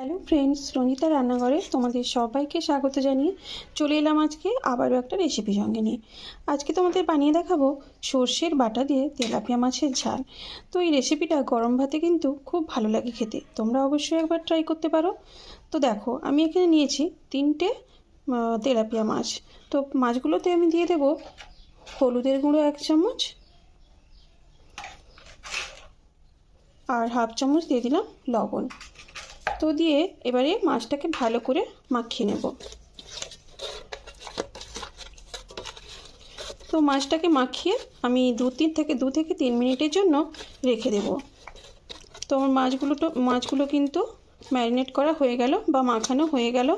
Hello friends Ranjita রান্নাঘরে তোমাদের সবাইকে স্বাগত জানিয়ে চলে এলাম আজকে আবারও একটা রেসিপি সঙ্গে নিয়ে। আজকে তোমাদের বানিয়ে দেখাবো সর্ষের বাটা দিয়ে তেলাপিয়া মাছের ঝাল। তো এই রেসিপিটা গরম ভাতে কিন্তু খুব ভালো লাগে খেতে। তোমরা অবশ্যই একবার ট্রাই করতে পারো। তো দেখো, আমি এখানে নিয়েছি তিনটে তেলাপিয়া মাছ। তো মাছগুলোতে আমি দিয়ে দেবো হলুদের গুঁড়ো এক চামচ আর হাফ চামচ দিয়ে দিলাম লবণ। তো দিয়ে এবারে মাছটাকে ভালো করে মাখিয়ে নেব। তো মাছটাকে মাখিয়ে আমি দু তিন থেকে, দু থেকে তিন মিনিটের জন্য রেখে দেব। তো আমার মাছগুলো তো, মাছগুলো কিন্তু ম্যারিনেট করা হয়ে গেল বা মাখানো হয়ে গেল।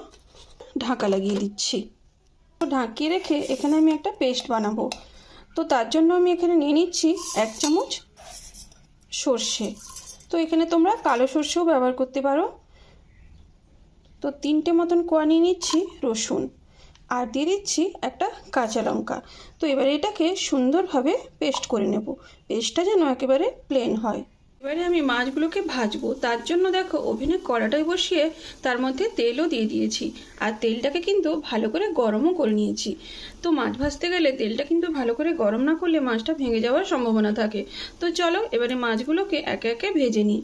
ঢাকা লাগিয়ে দিচ্ছি। তো ঢাকিয়ে রেখে এখানে আমি একটা পেস্ট বানাবো। তো তার জন্য আমি এখানে নিয়ে নিচ্ছি এক চামচ সর্ষে। তো এখানে তোমরা কালো সর্ষেও ব্যবহার করতে পারো। তো তিনটে মতন কোয়া নিয়ে নিচ্ছি রসুন আর দিয়ে দিচ্ছি একটা কাঁচা লঙ্কা। তো এবারে এটাকে সুন্দরভাবে পেস্ট করে নেব। পেস্টটা যেন একেবারে প্লেন হয়। এবারে আমি মাছগুলোকে ভাজবো। তার জন্য দেখো ওভেনে কড়াটায় বসিয়ে তার মধ্যে তেলও দিয়ে দিয়েছি। আর তেলটাকে কিন্তু ভালো করে গরমও করে নিয়েছি। তো মাছ ভাজতে গেলে তেলটা কিন্তু ভালো করে গরম না করলে মাছটা ভেঙে যাওয়ার সম্ভাবনা থাকে। তো চলো এবারে মাছগুলোকে একে একে ভেজে নিই।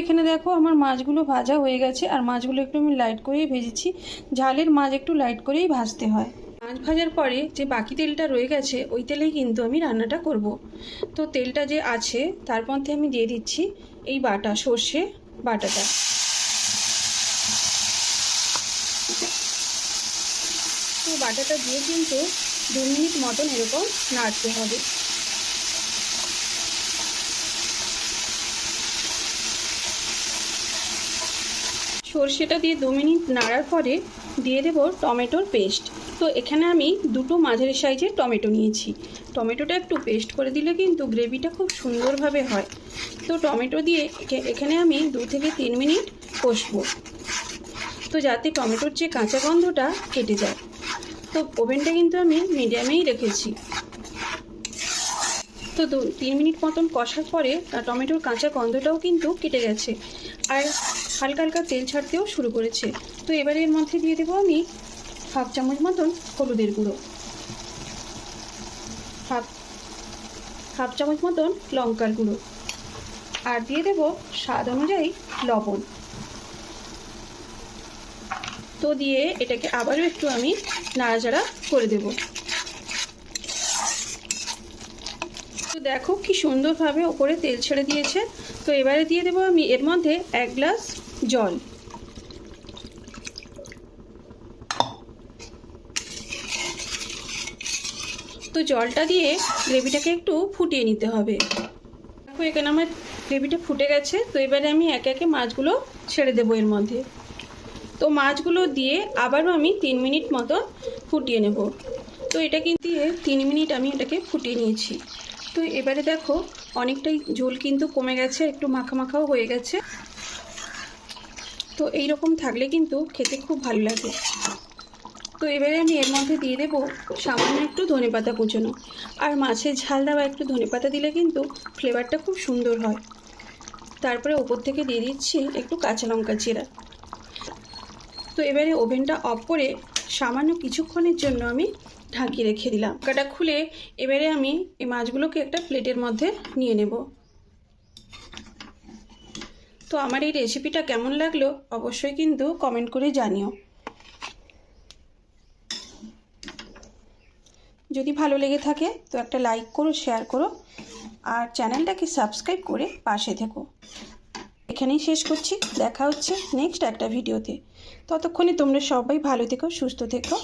এখানে দেখো আমার মাছগুলো ভাজা হয়ে গেছে, আর মাছগুলো একটু আমি লাইট করেই ভেজেছি। ঝালের মাছ একটু লাইট করেই ভাজতে হয়। মাছ ভাজার পরে যে বাকি তেলটা রয়ে গেছে, ওই তেলেই কিন্তু আমি রান্নাটা করব। তো তেলটা যে আছে, তার মধ্যে আমি দিয়ে দিচ্ছি এই বাটা, সর্ষে বাটাটা। তো বাটাটা দিয়ে কিন্তু দু মিনিট মতন এরকম নাড়তে হবে। সর্ষেটা দিয়ে দু মিনিট নাড়ার পরে দিয়ে দেবো টমেটোর পেস্ট। তো এখানে আমি দুটো মাঝারি সাইজের টমেটো নিয়েছি। টমেটোটা একটু পেস্ট করে দিলে কিন্তু গ্রেভিটা খুব সুন্দরভাবে হয়। তো টমেটো দিয়ে এখে- এখানে আমি দু থেকে তিন মিনিট কষবো। তো যাতে টমেটোর যে কাঁচা গন্ধটা কেটে যায়। তো ওভেনটা কিন্তু আমি মিডিয়ামেই রেখেছি। তো দু, তিন মিনিট মতন কষার পরে টমেটোর কাঁচা গন্ধটাও কিন্তু কেটে গেছে। আর হালকা হালকা তেল ছাড়তেও শুরু করেছে। তো এবারে এর মধ্যে দিয়ে দেবো আমি হাফ চামচ মতন হলুদের গুঁড়ো। হাফ হাফ চামচ মতন লঙ্কার গুঁড়ো। আর দিয়ে দেবো স্বাদ অনুযায়ী লবণ। তো দিয়ে এটাকে আবারও একটু আমি নাড়াচাড়া করে দেবো। তো দেখো কি সুন্দরভাবে ওপরে তেল ছেড়ে দিয়েছে। তো এবারে দিয়ে দেবো আমি এর মধ্যে এক গ্লাস জল। তো জলটা দিয়ে গ্রেভিটাকে একটু ফুটিয়ে নিতে হবে। দেখো, এখানে আমার গ্রেভিটা ফুটে গেছে। তো এবারে আমি একে একে মাছগুলো ছেড়ে দেবো এর মধ্যে। তো মাছগুলো দিয়ে আবারও আমি তিন মিনিট মতো ফুটিয়ে নেব। তো এটা কিন্তু দিয়ে তিন মিনিট আমি এটাকে ফুটিয়ে নিয়েছি। তো এবারে দেখো, অনেকটাই ঝোল কিন্তু কমে গেছে, একটু মাখা মাখাও হয়ে গেছে। তো এই রকম থাকলে কিন্তু খেতে খুব ভালো লাগে। তো এবারে আমি এর মধ্যে দিয়ে দেবো সামান্য একটু ধনেপাতা কুচোনো। আর মাছের ঝাল দেওয়া একটু ধনেপাতা দিলে কিন্তু ফ্লেভারটা খুব সুন্দর হয়। তারপরে ওপর থেকে দিয়ে দিচ্ছি একটু কাঁচা লঙ্কা চিরা তো এবারে ওভেনটা অফ করে সামান্য কিছুক্ষণের জন্য আমি ঢাকিয়ে রেখে দিলাম। কাটা খুলে এবারে আমি এই মাছগুলোকে একটা প্লেটের মধ্যে নিয়ে নেব। তো আমার এই রেসিপিটা কেমন লাগল অবশ্যই কিন্তু কমেন্ট করে জানিও। যদি ভালো লেগে থাকে তো একটা লাইক করো শেয়ার করো, আর চ্যানেলটাকে সাবস্ক্রাইব করে পাশে থেকো। এখানেই শেষ করছি, দেখা হচ্ছে নেক্সট একটা ভিডিওতে ততক্ষণে তোমরা সবাই ভালো থেকো, সুস্থ থেকো।